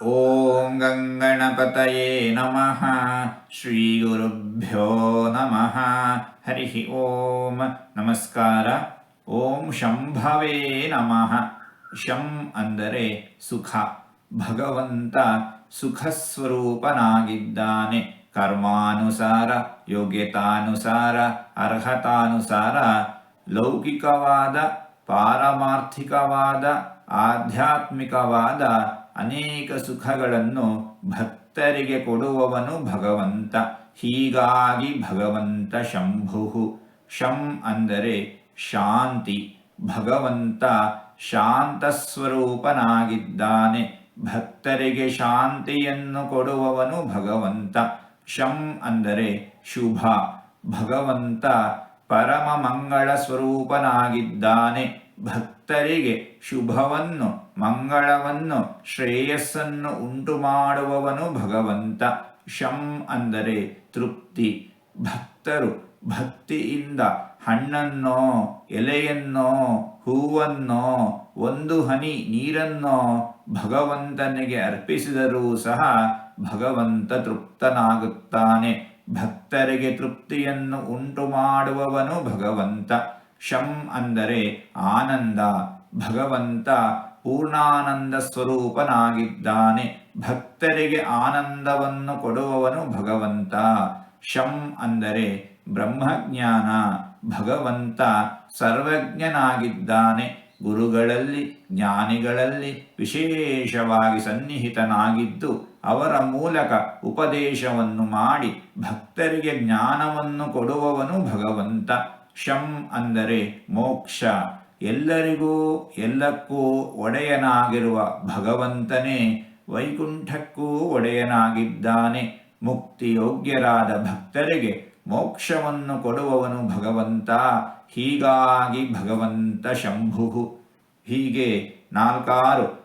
ॐ गङ्गणपतये नमः ಶ್ರೀಗುರುಭ್ಯೋ ನಮಃ ಹರಿ ಓಂ ನಮಸ್ಕಾರ ಓಂ ಶಂಭವೇ ನಮಃ ಶಂ ಅಂದರೆ ಸುಖ ಭಗವಂತ ಸುಖ ಸ್ವರೂಪನಾಗಿದ್ದಾನೆ ಕರ್ಮಾನುಸಾರ ಯೋಗ್ಯತಾನುಸಾರ ಅರ್ಹತಾನುಸಾರ ಲೌಕಿಕವಾದ ಪಾರಮಾರ್ಥಿಕವಾದ ಆಧ್ಯಾತ್ಮಿಕವಾದ ಅನೇಕ ಸುಖಗಳನ್ನು ಭಕ್ತರಿಗೆ ಕೊಡುವವನು ಭಗವಂತ. ಹೀಗಾಗಿ ಭಗವಂತ ಶಂಭು. ಶಂ ಅಂದರೆ ಶಾಂತಿ. ಭಗವಂತ ಶಾಂತ ಸ್ವರೂಪನಾಗಿದ್ದಾನೆ. ಭಕ್ತರಿಗೆ ಶಾಂತಿಯನ್ನು ಕೊಡುವವನು ಭಗವಂತ. ಶಂ ಅಂದರೆ ಶುಭ. ಭಗವಂತ ಪರಮ ಮಂಗಳ ಸ್ವರೂಪನಾಗಿದ್ದಾನೆ. ಭಕ್ತರಿಗೆ ಶುಭವನ್ನು, ಮಂಗಳವನ್ನು, ಶ್ರೇಯಸ್ಸನ್ನು ಉಂಟು ಮಾಡುವವನು ಭಗವಂತ. ಶಂ ಅಂದರೆ ತೃಪ್ತಿ. ಭಕ್ತರು ಭಕ್ತಿಯಿಂದ ಹಣ್ಣನ್ನೋ, ಎಲೆಯನ್ನೋ, ಹೂವನ್ನೋ, ಒಂದು ಹನಿ ನೀರನ್ನೋ ಭಗವಂತನಿಗೆ ಅರ್ಪಿಸಿದರೂ ಸಹ ಭಗವಂತ ತೃಪ್ತನಾಗುತ್ತಾನೆ. ಭಕ್ತರಿಗೆ ತೃಪ್ತಿಯನ್ನು ಉಂಟು ಮಾಡುವವನು ಭಗವಂತ. ಶಂ ಅಂದರೆ ಆನಂದ, ಭಗವಂತ ಪೂರ್ಣಾನಂದ ಸ್ವರೂಪನಾಗಿದ್ದಾನೆ. ಭಕ್ತರಿಗೆ ಆನಂದವನ್ನು ಕೊಡುವವನು ಭಗವಂತ. ಶಂ ಅಂದರೆ ಬ್ರಹ್ಮಜ್ಞಾನ, ಭಗವಂತ ಸರ್ವಜ್ಞನಾಗಿದ್ದಾನೆ. ಗುರುಗಳಲ್ಲಿ, ಜ್ಞಾನಿಗಳಲ್ಲಿ ವಿಶೇಷವಾಗಿ ಸನ್ನಿಹಿತನಾಗಿದ್ದು ಅವರ ಮೂಲಕ ಉಪದೇಶವನ್ನು ಮಾಡಿ ಭಕ್ತರಿಗೆ ಜ್ಞಾನವನ್ನು ಕೊಡುವವನು ಭಗವಂತ. ಶಂ ಅಂದರೆ ಮೋಕ್ಷ. ಎಲ್ಲರಿಗೂ, ಎಲ್ಲಕ್ಕೂ ಒಡೆಯನಾಗಿರುವ ಭಗವಂತನೇ ವೈಕುಂಠಕ್ಕೂ ಒಡೆಯನಾಗಿದ್ದಾನೆ. ಮುಕ್ತಿಯೋಗ್ಯರಾದ ಭಕ್ತರಿಗೆ ಮೋಕ್ಷವನ್ನು ಕೊಡುವವನು ಭಗವಂತ, ಹೀಗಾಗಿ ಭಗವಂತ ಶಂಭು ಹೀಗೆ ನಾಲ್ಕಾರು